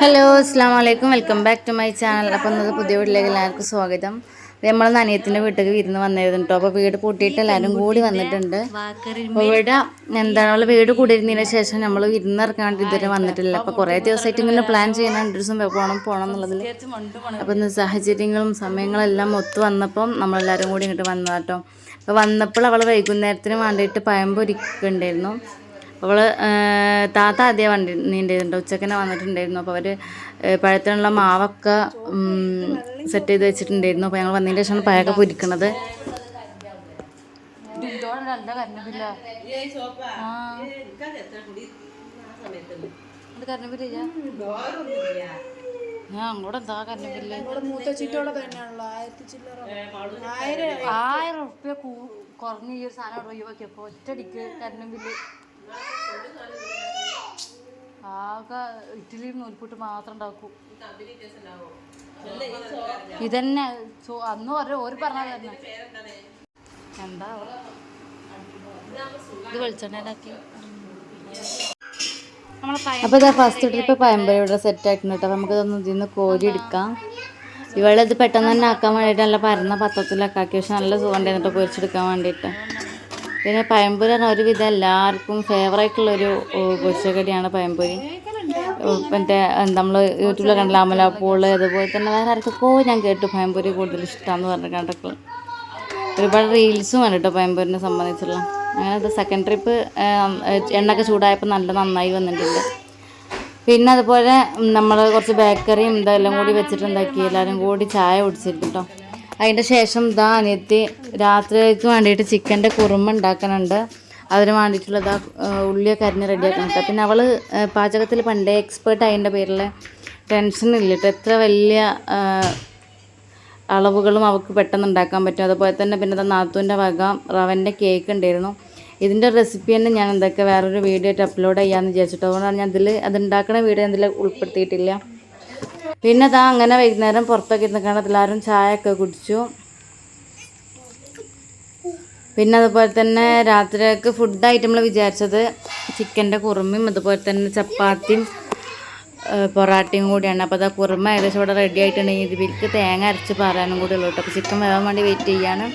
Hello അസ്സാം വലൈക്കും welcome back to my channel. അപ്പോൾ ഇന്നത്തെ പുതിയ വീട്ടിലേക്ക് എല്ലാവർക്കും സ്വാഗതം. നമ്മൾ നനിയത്തിന്റെ വീട്ടിലേക്ക് വിരുന്ന് വന്നിരുന്നു കേട്ടോ അപ്പോൾ വീട് പൂട്ടിയിട്ട് എല്ലാവരും കൂടി വന്നിട്ടുണ്ട്. അപ്പോൾ ഇവിടെ എന്താണ് നമ്മൾ വീട് കൂടിയിരുന്നതിന് ശേഷം നമ്മൾ വിരുന്നിറക്കാൻ വേണ്ടി ഇതുവരെ വന്നിട്ടില്ല. അപ്പോൾ കുറേ ദിവസമായിട്ട് ഇങ്ങനെ പ്ലാൻ ചെയ്യുന്ന രണ്ട് ദിവസം പോകണം പോകണം എന്നുള്ളതിൽ അപ്പോൾ ഇന്ന് സാഹചര്യങ്ങളും സമയങ്ങളെല്ലാം ഒത്ത് ഒത്തു വന്നപ്പം നമ്മളെല്ലാവരും കൂടി ഇങ്ങോട്ട് വന്നതാട്ടോ അപ്പോൾ വന്നപ്പോൾ അവൾ വൈകുന്നേരത്തിന് വേണ്ടിയിട്ട് പഴംപൊരിക്കുണ്ടായിരുന്നു അവൾ താത്ത ആദ്യം വണ്ടി നീണ്ടിരുന്നുണ്ട് ഉച്ചക്കന്നെ വന്നിട്ടുണ്ടായിരുന്നു. അപ്പോൾ അവർ പഴത്തിനുള്ള മാവൊക്കെ സെറ്റ് ചെയ്ത് വെച്ചിട്ടുണ്ടായിരുന്നു. അപ്പോൾ ഞങ്ങൾ വന്നതിന് ശേഷമാണ് പഴമൊക്കെ പൊരിക്കണത്. അങ്ങോട്ട് എന്താ ആയിരം ഉറുപ്പ്യ കുറഞ്ഞ ഈ ഒരു സാധനം അവിടെ ഒഴിവാക്കിയപ്പോൾ ഒറ്റടിക്ക് കരണ്ടും ബില്ല് ആകെ ഇഡ്ഡലിയും നൂൽപുട്ട് മാത്രം ഉണ്ടാക്കും. ഇതന്നെ അന്ന് ഒരു ഒരു പറഞ്ഞത് തന്നെ എന്താ ഇത് വെളിച്ചെണ്ണയിലാക്കി. അപ്പോൾ ഇതാ ഫസ്റ്റ് ട്രിപ്പ് പയമ്പര ഇവിടെ സെറ്റ് ആയിട്ടുണ്ട് കേട്ടോ. നമുക്കിതൊന്ന് ഇതിൽ നിന്ന് കോരി എടുക്കാം. ഇവളിത് പെട്ടെന്ന് തന്നെ ആക്കാൻ വേണ്ടിയിട്ട് നല്ല പരന്ന പത്രത്തിലൊക്കെ ആക്കി. പക്ഷെ നല്ല സുഖം ഉണ്ടായിരുന്നു പൊരിച്ചെടുക്കാൻ വേണ്ടിയിട്ട്. പിന്നെ പഴംപൊരി പറഞ്ഞാൽ ഒരുവിധം എല്ലാവർക്കും ഫേവറേറ്റുള്ളൊരു പൊരിച്ചക്കടിയാണ് പഴംപൊരി മറ്റേ നമ്മൾ യൂട്യൂബിൽ കണ്ട അമലാപ്പൂൾ അതുപോലെ തന്നെ വേറെ ആർക്കൊക്കെ ഞാൻ കേട്ടു പഴംപൊരി കൂടുതൽ ഇഷ്ടമാണെന്ന് പറഞ്ഞു കണ്ടപ്പോൾ ഒരുപാട് റീൽസും ആണ് കേട്ടോ പഴംപൊരിനെ സംബന്ധിച്ചുള്ള. അങ്ങനെ അത് സെക്കൻഡ് ട്രിപ്പ് എണ്ണയൊക്കെ ചൂടായപ്പോൾ നല്ല നന്നായി വന്നിട്ടുണ്ട്. പിന്നെ അതുപോലെ നമ്മൾ കുറച്ച് ബേക്കറിയും ഇതെല്ലാം കൂടി വെച്ചിട്ടുണ്ടാക്കി എല്ലാവരും കൂടി ചായ കുടിച്ചിരുന്നു കേട്ടോ അതിന്റെ ശേഷം ഇതാ അനിയത്തി രാത്രിക്ക് വേണ്ടിയിട്ട് ചിക്കന്റെ കുറുമ ഉണ്ടാക്കുന്നുണ്ട് അതിന് വേണ്ടിയിട്ടുള്ള ഇതാ ഏഹ് ഉള്ളിയൊക്കെ അരിഞ്ഞ് റെഡിയാക്കുന്നുണ്ട്. പിന്നെ അവൾ പാചകത്തിൽ പണ്ടേ എക്സ്പേർട്ട് അതിന്റെ പേരിൽ ടെൻഷൻ ഇല്ല കേട്ടോ. എത്ര വലിയ അളവുകളും അവൾക്ക് പെട്ടെന്ന് ഉണ്ടാക്കാൻ പറ്റും. അതുപോലെ തന്നെ പിന്നെ നാത്തൂന്റെ വക റവന്റെ കേക്ക് ഉണ്ടായിരുന്നു. ഇതിന്റെ റെസിപ്പി തന്നെ ഞാൻ എന്തൊക്കെ വേറൊരു വീഡിയോ ആയിട്ട് അപ്ലോഡ് ചെയ്യാമെന്ന് വിചാരിച്ചിട്ട്. അതുകൊണ്ടാണ് ഞാൻ ഇതിൽ അത് ഉണ്ടാക്കുന്ന വീഡിയോ ഇതിൽ ഉൾപ്പെടുത്തിയിട്ടില്ല. പിന്നെ താ അങ്ങനെ വൈകുന്നേരം പുറത്തൊക്കെ ഇരുന്നിക്കാണ്ട് എല്ലാവരും ചായ ഒക്കെ കുടിച്ചു. പിന്നെ അതുപോലെ തന്നെ രാത്രിയൊക്കെ ഫുഡായിട്ട് നമ്മൾ വിചാരിച്ചത് ചിക്കന്റെ കുറുമയും അതുപോലെ തന്നെ ചപ്പാത്തിയും പൊറാട്ടയും കൂടിയാണ്. അപ്പോൾ അതാ കുറുമ ഏകദേശം ഇവിടെ റെഡി ആയിട്ടുണ്ടെങ്കിൽ ഇതിലേക്ക് തേങ്ങ അരച്ച് പറയാനും കൂടി ഉള്ളൂ കേട്ടോ. അപ്പോൾ ചിക്കൻ വേവാൻ വേണ്ടി വെയിറ്റ് ചെയ്യാണ്.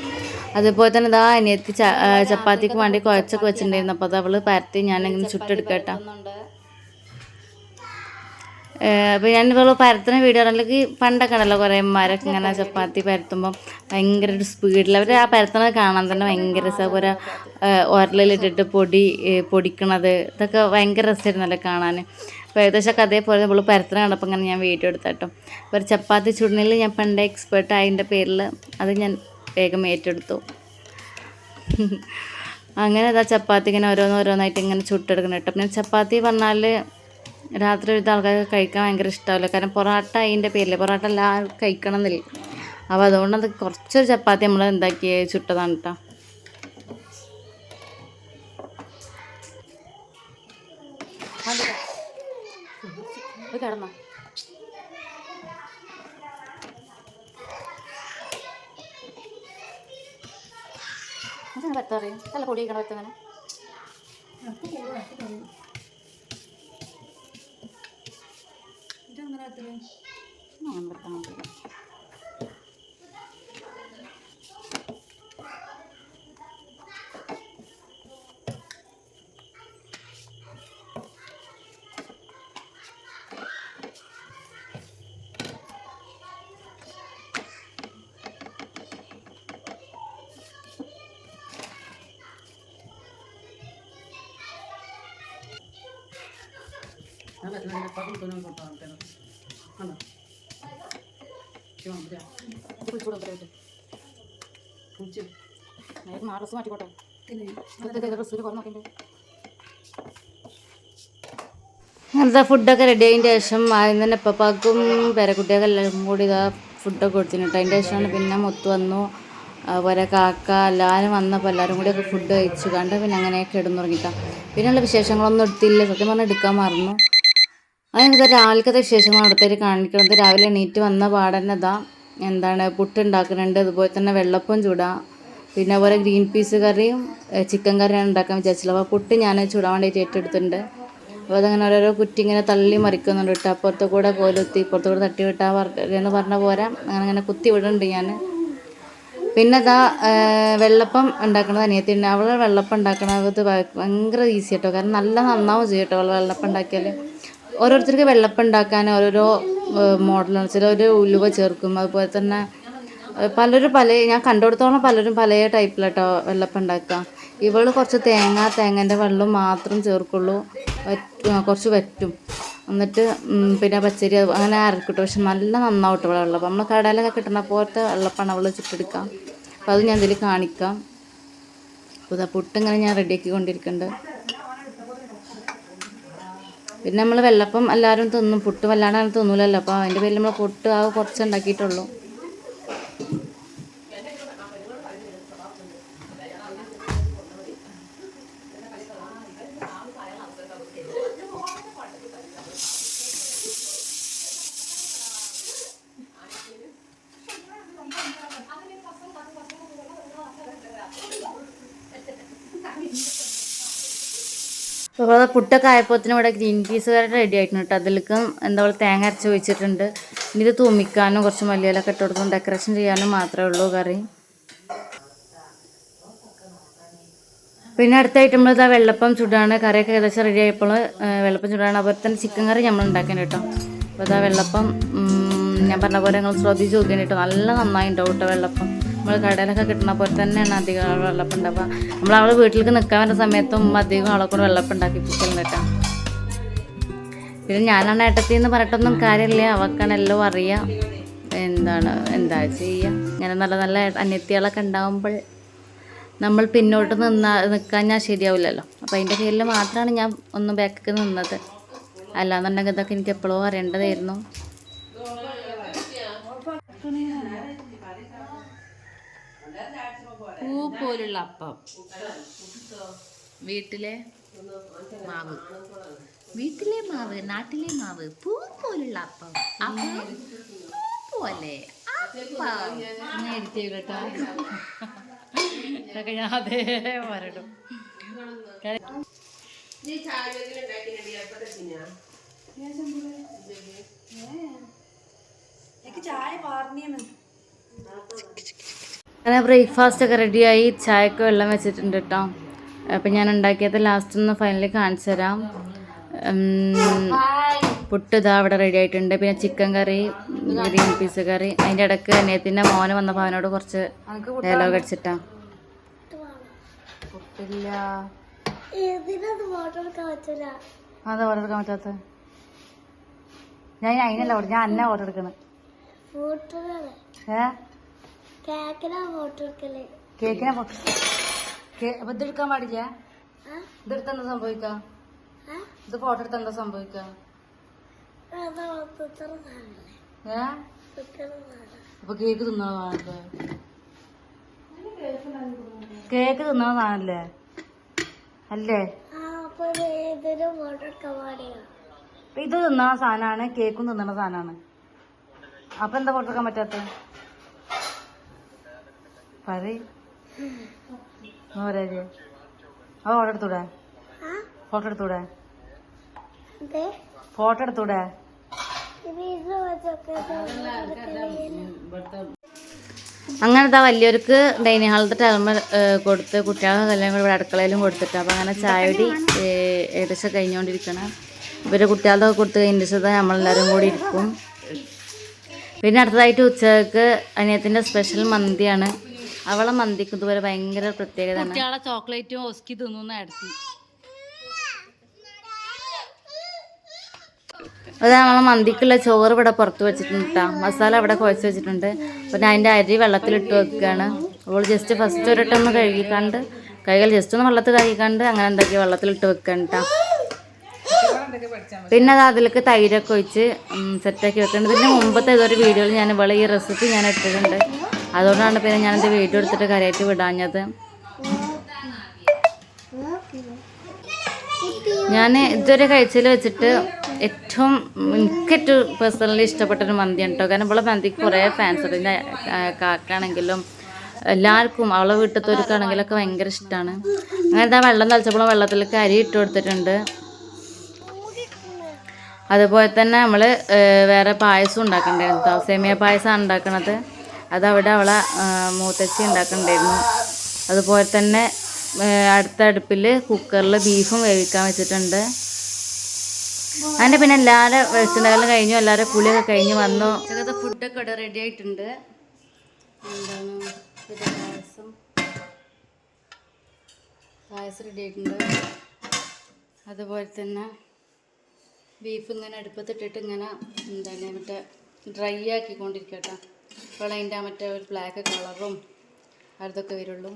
അതുപോലെ തന്നെ ഇതാ അനിയത്തി ചപ്പാത്തിക്ക് വേണ്ടി കുഴച്ചൊക്കെ വെച്ചിട്ടുണ്ടായിരുന്നു. അപ്പോൾ അത് അവൾ പരത്തി ഞാനിങ്ങനെ ചുട്ടെടുക്കട്ടോ. അപ്പോൾ ഞാൻ ഇപ്പോൾ പരത്തുന്ന വീഡിയോ അല്ലെങ്കിൽ പണ്ടൊക്കെ ഉണ്ടല്ലോ കുറേ അമ്മമാരൊക്കെ ഇങ്ങനെ ചപ്പാത്തി പരത്തുമ്പോൾ ഭയങ്കര ഒരു സ്പീഡിൽ അവർ ആ പരത്തുന്നത് കാണാൻ തന്നെ ഭയങ്കര രസം. ഒരു ഉരലിലിട്ടിട്ട് പൊടി പൊടിക്കണത് ഇതൊക്കെ ഭയങ്കര രസമായിരുന്നല്ലോ കാണാൻ അപ്പോൾ ഏകദേശമൊക്കെ അതേപോലെ നമ്മൾ പരത്തുന്ന കണ്ടപ്പോൾ ഇങ്ങനെ ഞാൻ വീഡിയോ എടുത്താട്ടോ. അപ്പോൾ ചപ്പാത്തി ചുടുന്നതിൽ ഞാൻ പണ്ട് എക്സ്പേർട്ട് ആയതിന്റെ പേരിൽ അത് ഞാൻ വേഗം ഏറ്റെടുത്തു. അങ്ങനെ അതാ ചപ്പാത്തി ഇങ്ങനെ ഓരോന്നോരോന്നായിട്ട് ഇങ്ങനെ ചുട്ടെടുക്കണം കേട്ടോ. പിന്നെ ചപ്പാത്തി പറഞ്ഞാൽ രാത്രി ഒരു ആൾക്കാർക്ക് കഴിക്കാൻ ഭയങ്കര ഇഷ്ടമല്ല കാരണം പൊറോട്ട അതിന്റെ പേരിൽ പൊറോട്ട അല്ല കഴിക്കണം എന്നില്ല അപ്പോൾ അതുകൊണ്ട് അത് കുറച്ചൊരു ചപ്പാത്തി നമ്മൾ എന്താക്കി ചുട്ടതാണ് കേട്ടോ കിടന്നോ. പറ്റാറിയും നല്ല പൊടി കഴിക്കണം Madre. No, en verdad no quiero. മാറ്റിക്കോട്ടെ. ഡ്രസ്സിൽ കുറേ നോക്കിണ്ട് അങ്ങനത്തെ ഫുഡൊക്കെ റെഡി ആയതിന്റെ ശേഷം ആദ്യം തന്നെ ഉപ്പപ്പാക്കും പേരക്കുട്ടിയൊക്കെ എല്ലാവരും കൂടി ഇതാ ഫുഡൊക്കെ കൊടുത്തിട്ടുണ്ട് അതിന്റെ ശേഷമാണ് പിന്നെ മുത്ത് വന്നു. അതുപോലെ കാക്ക എല്ലാവരും വന്നപ്പോൾ എല്ലാവരും കൂടി ഒക്കെ ഫുഡ് കഴിച്ചു. കണ്ട് പിന്നെ അങ്ങനെയൊക്കെ ഇടുന്നുറങ്ങിട്ടാണ് പിന്നെയുള്ള വിശേഷങ്ങളൊന്നും എടുത്തില്ല. സത്യം പറഞ്ഞാൽ എടുക്കാൻ മറന്നു. അതിനെന്താ രാവിലത്തെ ശേഷമാണ് അടുത്തേക്ക് കാണിക്കുന്നത് രാവിലെ എണീറ്റ് വന്ന പാടന്നെ ഇതാ എന്താണ് പുട്ട് ഉണ്ടാക്കുന്നുണ്ട് അതുപോലെ തന്നെ വെള്ളപ്പം ചൂടാം. പിന്നെ അതുപോലെ ഗ്രീൻ പീസ് കറിയും ചിക്കൻ കറിയാണ് ഉണ്ടാക്കാൻ വിചാരിച്ചത് അപ്പോൾ പുട്ട് ഞാൻ ചൂടാൻ വേണ്ടിയിട്ട് ഏറ്റെടുത്തിട്ടുണ്ട്. അപ്പോൾ അതങ്ങനെ ഓരോരോ കുറ്റി ഇങ്ങനെ തള്ളി മറിക്കുന്നുണ്ട് കേട്ടോ. അപ്പുറത്തെ കൂടെ കോലുത്തി ഇപ്പുറത്തെ കൂടെ തട്ടി വിട്ടാൽ എന്ന് പറഞ്ഞ പോരാ. അങ്ങനെ അങ്ങനെ കുത്തി വിടുന്നുണ്ട് ഞാൻ പിന്നെ അതാ വെള്ളപ്പം ഉണ്ടാക്കണത് അനിയത്തിന്റെ അവളെ വെള്ളപ്പം ഉണ്ടാക്കണത് ഭയങ്കര ഈസി കേട്ടോ. കാരണം നല്ല നന്നാവും ചെയ്യും കേട്ടോ അവൾ വെള്ളപ്പം ഉണ്ടാക്കിയാൽ ഓരോരുത്തർക്ക് വെള്ളപ്പം ഉണ്ടാക്കാൻ ഓരോരോ മോഡലാണ്. ഒരു ഉലുവ ചേർക്കും. അതുപോലെ തന്നെ പലരും പല ഞാൻ കണ്ടുകൊടുത്തോളം പലരും പല ടൈപ്പിലാട്ടോ വെള്ളപ്പം ഉണ്ടാക്കുക ഇവൾ കുറച്ച് തേങ്ങ തേങ്ങേന്റെ വെള്ളം മാത്രം ചേർക്കുള്ളൂ. കുറച്ച് വറ്റും. എന്നിട്ട് പിന്നെ പച്ചരി അങ്ങനെ അരക്കിട്ടു. പക്ഷെ നല്ല നന്നാവട്ടെ ഇവിടെ വെള്ളപ്പം നമ്മൾ കടയിലൊക്കെ കിട്ടുന്ന പോലത്തെ വെള്ളപ്പാണ് അവൾ ചുട്ടെടുക്കാം അപ്പോൾ അത് ഞാൻ ഇതിൽ കാണിക്കാം. അപ്പോൾ പുട്ടിങ്ങനെ ഞാൻ റെഡിയാക്കി കൊണ്ടിരിക്കുന്നുണ്ട്. പിന്നെ നമ്മൾ വെള്ളപ്പം എല്ലാവരും തിന്നും. പുട്ട് വല്ലാണ്ട് അങ്ങനെ തിന്നൂലല്ലോ. അപ്പോൾ അതിന്റെ പേരിൽ നമ്മൾ പുട്ട് ആ കുറച്ച് ഉണ്ടാക്കിയിട്ടുള്ളൂ. അപ്പോൾ പുട്ടൊക്കെ ആയപ്പോഴത്തേനും ഇവിടെ ഗ്രീൻ പീസ് വരെ റെഡി ആയിട്ടുണ്ട് കേട്ടോ. അതിലേക്കും എന്താ പറയുക തേങ്ങ അരച്ച് വെച്ചിട്ടുണ്ട് ഇനി ഇത് തൂമിക്കാനും കുറച്ച് മല്ലിയിലൊക്കെ ഇട്ട് കൊടുക്കും. ഡെക്കറേഷൻ ചെയ്യാനും മാത്രമേ ഉള്ളൂ കറി. പിന്നെ അടുത്ത നമ്മൾ ഇതാ വെള്ളപ്പം ചുടാണ്. കറിയൊക്കെ ഏകദേശം റെഡി ആയപ്പോൾ വെള്ളപ്പം ചുടാണ്. അതുപോലെ തന്നെ ചിക്കൻ കറി നമ്മൾ ഉണ്ടാക്കാൻ കേട്ടോ. അപ്പോൾ ഇതാ വെള്ളപ്പം ഞാൻ പറഞ്ഞ പോലെ നിങ്ങൾ ശ്രദ്ധിച്ച് നോക്കിയാണ് കേട്ടോ. നല്ല നന്നായി ഉണ്ടാവും കേട്ടോ വെള്ളപ്പം. നമ്മൾ കടയിലൊക്കെ കിട്ടുന്ന പോലെ തന്നെയാണ് അധികം ആൾ വെള്ളപ്പം ഉണ്ടാവുക. നമ്മൾ അവളെ വീട്ടിലേക്ക് നിൽക്കാൻ വരുന്ന സമയത്തും അധികം ആളെ കൂടെ വെള്ളപ്പം ഉണ്ടാക്കിപ്പിക്കലുണ്ട് കേട്ടോ. പിന്നെ ഞാനാണ് ഏട്ടത്തി എന്ന് പറഞ്ഞിട്ടൊന്നും കാര്യമില്ല. അവക്കാണ് എല്ലാം അറിയാം. എന്താണ് എന്താ ചെയ്യുക ഇങ്ങനെ നല്ല നല്ല അന്യത്തികളൊക്കെ ഉണ്ടാകുമ്പോൾ നമ്മൾ പിന്നോട്ട് നിന്നാ നിൽക്കാൻ ഞാൻ ശരിയാവില്ലല്ലോ. അപ്പോൾ അതിന്റെ പേരിൽ മാത്രമാണ് ഞാൻ ഒന്ന് ബാക്കിൽ നിന്നത്. അല്ലാന്നുണ്ടെങ്കിൽ ഇതൊക്കെ എനിക്ക് എപ്പോഴോ അറിയേണ്ടതായിരുന്നു. പൂ പോലുള്ള അപ്പം. വീട്ടിലെ മാവ്. വീട്ടിലെ മാവ് നാട്ടിലെ മാവ് പൂ പോലുള്ള അപ്പം. അപ്പം? പോലെ ചായ പാർന്നിയെന്ന്. അങ്ങനെ ബ്രേക്ക്ഫാസ്റ്റ് ഒക്കെ റെഡിയായി ചായക്ക് വെള്ളം വെച്ചിട്ടുണ്ട് കേട്ടോ അപ്പം ഞാൻ ഉണ്ടാക്കിയത് ലാസ്റ്റ് ഒന്ന് ഫൈനലി കാണിച്ചു തരാം. പുട്ട് ഇതാ അവിടെ റെഡി ആയിട്ടുണ്ട്. പിന്നെ chicken curry green peas curry അതിന്റെ ഇടയ്ക്ക് അനിയത്തിന്റെ മോന് വന്നപ്പോൾ അവനോട് കുറച്ച് ഡയലോഗ് അടിച്ചിട്ടാ. പുട്ടില്ല. അതാ ഓർഡർ എടുക്കാൻ പറ്റാത്ത ഞാൻ അതിനല്ല ഓർഡർ ഞാൻ അന്ന ഓർഡർ എടുക്കുന്നത് ഏ? കേക്കിനെ അപ്പൊ ഇതെടുക്കാൻ പാടില്ല? ഇതെടുത്ത് എന്താ സംഭവിക്ക? ഇത് ഫോട്ടോ എടുത്ത് എന്താ സംഭവിക്ക? അപ്പൊ കേക്ക് തിന്നാണല്ലേ കേക്ക് തിന്നാണല്ലേ അല്ലേ? ഇത് തിന്നണ സാധനമാണ് കേക്കും തിന്നണ സാധനമാണ് അപ്പൊ എന്താ ഫോട്ടോ എടുക്കാൻ പറ്റാത്ത? പറയ്. ഓരേ അത് ഫോട്ടോ എടുത്തൂടെ? ഫോട്ടോ എടുത്തൂടെ? ഫോട്ടോ എടുത്തൂടെ? അങ്ങനെ ഇതാ വലിയവർക്ക് ഡൈനിങ് ഹാളത്തെ ടൈം കൊടുത്ത് കുട്ടികൾക്ക് കല്യാണം കൂടി ഇവിടെ അടുക്കളയിലും കൊടുത്തിട്ട് അപ്പം അങ്ങനെ ചായടി ഏകദേശം കഴിഞ്ഞുകൊണ്ടിരിക്കണം ഇവരെ കുട്ടികളുടെ കൊടുത്ത് കഴിഞ്ഞ ശേഷം നമ്മളെല്ലാവരും കൂടി ഇരിക്കും. പിന്നെ അടുത്തതായിട്ട് ഉച്ചയ്ക്ക് അനിയത്തിന്റെ സ്പെഷ്യൽ മന്തിയാണ്. അവളെ മന്തിക്ക് ഇതുവരെ ഭയങ്കര പ്രത്യേകത കുട്ടികളെ ചോക്ലേറ്റും ഒസ്കി തിന്നുന്ന നടത്തി അത് നമ്മളെ മന്തിക്കുള്ള ചോറ് ഇവിടെ പുറത്ത് വെച്ചിട്ടുണ്ട് കേട്ടോ മസാല അവിടെ കുഴച്ച് വെച്ചിട്ടുണ്ട്. പിന്നെ അതിന്റെ അരി വെള്ളത്തിലിട്ട് വെക്കുകയാണ്. അപ്പോൾ ജസ്റ്റ് ഫസ്റ്റ് ഒരിട്ടം ഒന്ന് കഴുകിക്കാണ്ട് കൈകൾ ജസ്റ്റ് ഒന്ന് വെള്ളത്തിൽ കഴുകിക്കാണ്ട് അങ്ങനെ എന്തൊക്കെയോ വെള്ളത്തിലിട്ട് വെക്കണം കേട്ടോ പിന്നെ അത് അതിലേക്ക് തൈരൊക്കെ ഒഴിച്ച് സെറ്റാക്കി വെക്കുന്നുണ്ട് പിന്നെ മുമ്പത്തെ ഏതൊരു വീഡിയോയിൽ ഞാൻ ഇവിടെ ഈ റെസിപ്പി ഞാൻ ഇട്ടിട്ടുണ്ട്. അതുകൊണ്ടാണ് പിന്നെ ഞാൻ ഞാനിത് വീഡിയോ എടുത്തിട്ട് കരയായിട്ട് വിടാഞ്ഞത്. ഞാൻ ഇതുവരെ കഴിച്ചതിൽ വെച്ചിട്ട് ഏറ്റവും എനിക്ക് ഏറ്റവും പേഴ്സണലി ഇഷ്ടപ്പെട്ട ഒരു മന്തിയാണ് കേട്ടോ കാരണം ഇവിടെ മന്തിക്ക് കുറേ ഫാൻസ് ഉണ്ട്. കാക്കാണെങ്കിലും എല്ലാവർക്കും അവളെ വീട്ടിലത്തോർക്കാണെങ്കിലൊക്കെ ഭയങ്കര ഇഷ്ടമാണ് അങ്ങനെ ഇതാ വെള്ളം തളിച്ചപ്പോൾ വെള്ളത്തിലേക്ക് അരി ഇട്ട് കൊടുത്തിട്ടുണ്ട്. അതുപോലെ തന്നെ നമ്മൾ വേറെ പായസം ഉണ്ടാക്കണ്ടായിരുന്നു സേമിയ പായസമാണ് ഉണ്ടാക്കണത്. അതവിടെ അവളെ മൂത്തച്ചി ഉണ്ടാക്കുന്നുണ്ടായിരുന്നു അതുപോലെ തന്നെ അടുത്ത അടുപ്പിൽ കുക്കറിൽ ബീഫും വേവിക്കാൻ വെച്ചിട്ടുണ്ട്. അതിന്റെ പിന്നെ എല്ലാവരും വെളിച്ചെണ്ണകളും കഴിഞ്ഞു എല്ലാവരും പുളിയൊക്കെ കഴിഞ്ഞ് വന്നു. ഉച്ചക്കത്തെ ഫുഡൊക്കെ ഇവിടെ റെഡി ആയിട്ടുണ്ട്. എന്താണ്? പായസം. റെഡി ആയിട്ടുണ്ട്. അതുപോലെ തന്നെ ബീഫ് ഇങ്ങനെ അടുപ്പത്തിട്ടിട്ട് ഇങ്ങനെ എന്താണ് മറ്റേ ഡ്രൈ ആക്കിക്കൊണ്ടിരിക്കട്ടോ അപ്പോൾ അതിന്റെ മറ്റേ ഒരു ബ്ലാക്ക് കളറും അതൊക്കെ വരുള്ളൂ.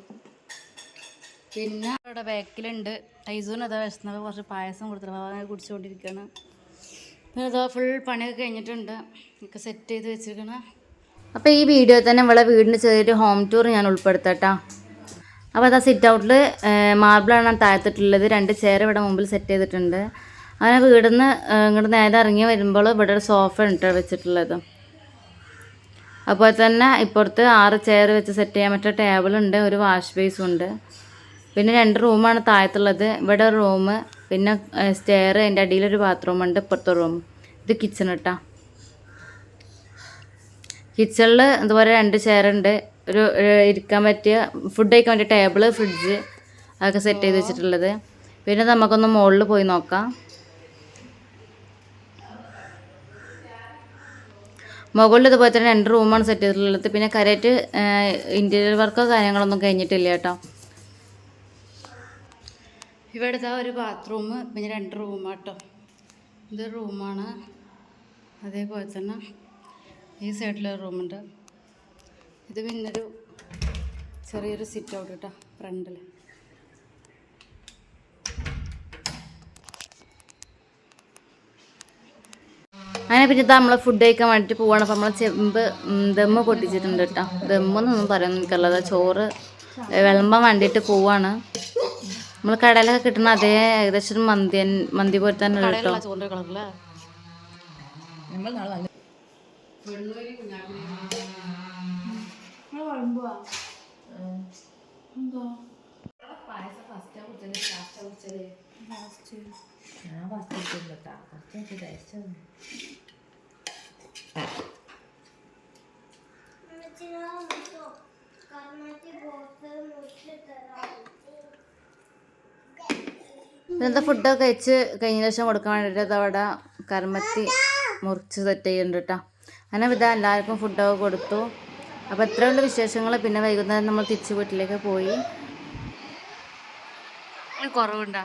പിന്നെ അവിടെ ബാക്കിലുണ്ട്. ഐസൂന് അതാ വിശന്നപ്പോൾ കുറച്ച് പായസം കൊടുത്തിട്ട് അങ്ങനെ കുടിച്ചുകൊണ്ടിരിക്കുകയാണ്. പിന്നെ അതാ ഫുൾ പണിയൊക്കെ കഴിഞ്ഞിട്ടുണ്ട്. ഒക്കെ സെറ്റ് ചെയ്ത് വെച്ചിരിക്കണം. അപ്പോൾ ഈ വീഡിയോ തന്നെ ഇവിടെ വീടിന്റെ ചെറിയൊരു ഹോം ടൂർ ഞാൻ ഉൾപ്പെടുത്തട്ടാ അപ്പോൾ അതാ സിറ്റ് ഔട്ടിൽ മാർബിളാണ് താഴത്തിട്ടുള്ളത്. രണ്ട് ചെയർ ഇവിടെ മുമ്പിൽ സെറ്റ് ചെയ്തിട്ടുണ്ട്. അങ്ങനെ വീടിന്ന് ഇങ്ങോട്ട് നേരെ ഇറങ്ങി വരുമ്പോൾ ഇവിടെ ഒരു സോഫ ഉണ്ട് വെച്ചിട്ടുള്ളത്. അതുപോലെ തന്നെ ഇപ്പുറത്ത് ആറ് ചെയർ വെച്ച് സെറ്റ് ചെയ്യാൻ പറ്റിയ ടേബിളുണ്ട് ഒരു വാഷ് ബേസും ഉണ്ട്. പിന്നെ രണ്ട് റൂമാണ് താഴത്തുള്ളത്. ഇവിടെ ഒരു റൂം പിന്നെ സ്റ്റെയർ അതിന്റെ അടിയിലൊരു ബാത്റൂം ഉണ്ട് ഇപ്പുറത്തെ റൂം ഇത് കിച്ചൺ കേട്ടോ കിച്ചണിൽ ഇതുപോലെ രണ്ട് ചെയർ ഉണ്ട്. ഒരു ഇരിക്കാൻ പറ്റിയ ഫുഡ് കഴിക്കാൻ പറ്റിയ ടേബിൾ ഫ്രിഡ്ജ് അതൊക്കെ സെറ്റ് ചെയ്ത് വെച്ചിട്ടുള്ളത്. പിന്നെ നമുക്കൊന്ന് മുകളിൽ പോയി നോക്കാം. മുകളിൽ ഇതുപോലെ തന്നെ രണ്ട് റൂമാണ് സെറ്റ് ചെയ്തിട്ടുള്ളത്. പിന്നെ കരയായിട്ട് ഇന്റീരിയർ വർക്കോ കാര്യങ്ങളൊന്നും കഴിഞ്ഞിട്ടില്ല കേട്ടോ. ഇവിടുത്തെ ഒരു ബാത്റൂം പിന്നെ രണ്ട് റൂമാട്ടോ ഇത് റൂമാണ് അതേപോലെ തന്നെ ഈ സൈഡിലൊരു റൂമുണ്ട് ഇത് പിന്നൊരു ചെറിയൊരു സിറ്റ് ഔട്ട് കേട്ടോ ഫ്രണ്ടിൽ പിന്നെ ഇതാ നമ്മൾ ഫുഡ് കഴിക്കാൻ വേണ്ടിയിട്ട് പോവാണ്. അപ്പം നമ്മൾ ചെമ്പ് ദമ്മ പൊട്ടിച്ചിട്ടുണ്ട് കേട്ടോ ദമ്മെന്നൊന്നും പറയാൻ എനിക്കല്ലത് ചോറ് വിളമ്പാൻ വേണ്ടിയിട്ട് പോവാണ്. നമ്മൾ കടയിലൊക്കെ കിട്ടുന്ന അതേ ഏകദേശം ഒരു മന്തി മന്തി പോലെ തന്നെ കേട്ടോ നമ്മൾ നാളെ നല്ല പായസം ഫസ്റ്റാ കുടിച്ചത് ലാസ്റ്റാ കുടിച്ചത്. ഞാൻ ഫസ്റ്റ് കുടിച്ചില്ല കേട്ടോ കുറച്ച് ടേസ്റ്റ് ഇന്നത്തെ ഫുഡൊക്കെ കഴിച്ച് കഴിഞ്ഞ ശേഷം കൊടുക്കാൻ വേണ്ടിയിട്ട് അത് അവിടെ കർമ്മത്തി മുറിച്ച് സെറ്റ് ചെയ്യുന്നുണ്ട് കേട്ടോ. അങ്ങനെ വിധ എല്ലാവർക്കും ഫുഡൊക്കെ കൊടുത്തു. അപ്പോൾ എത്രയുണ്ട് വിശേഷങ്ങൾ പിന്നെ വൈകുന്നേരം നമ്മൾ തിരിച്ച് വീട്ടിലേക്ക് പോയി. കുറവുണ്ടോ?